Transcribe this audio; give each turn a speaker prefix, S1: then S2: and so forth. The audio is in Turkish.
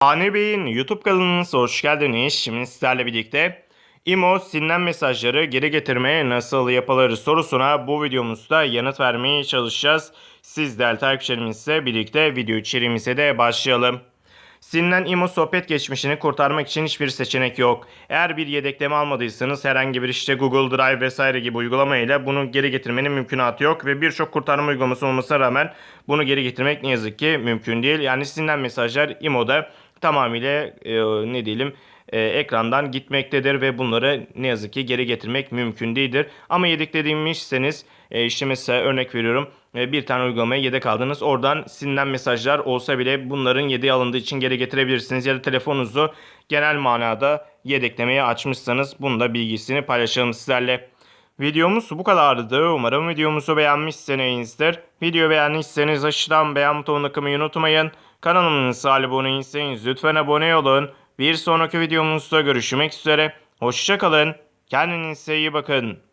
S1: Ani Bey'in YouTube kanalınıza hoş geldiniz. Şimdi sizlerle birlikte İMO silinen mesajları geri getirmeye nasıl yapılır sorusuna bu videomuzda yanıt vermeye çalışacağız. Siz değerli takipçilerimizle birlikte video içeriğimize de başlayalım. Silinen IMO sohbet geçmişini kurtarmak için hiçbir seçenek yok. Eğer bir yedekleme almadıysanız herhangi bir işte Google Drive vesaire gibi uygulama ile bunu geri getirmenin mümkünatı yok ve birçok kurtarma uygulaması olmasına rağmen bunu geri getirmek ne yazık ki mümkün değil. Yani silinen mesajlar IMO'da tamamıyla e, ne diyelim e, ekrandan gitmektedir ve bunları ne yazık ki geri getirmek mümkün değildir. Ama yedeklediğimizseniz e, işte mesela örnek veriyorum bir tane uygulamaya yedek aldınız. Oradan silinen mesajlar olsa bile bunların yedeği alındığı için geri getirebilirsiniz. Ya da telefonunuzu genel manada yedeklemeye açmışsanız bunu da bilgisini paylaşalım sizlerle. Videomuz bu kadardı. Umarım videomuzu beğenmişsinizdir. Video beğendiyseniz aşağıdan beğen butonuna kılmayı unutmayın. Kanalımıza abone değilseniz lütfen abone olun. Bir sonraki videomuzda görüşmek üzere. Hoşçakalın. Kendinize iyi bakın.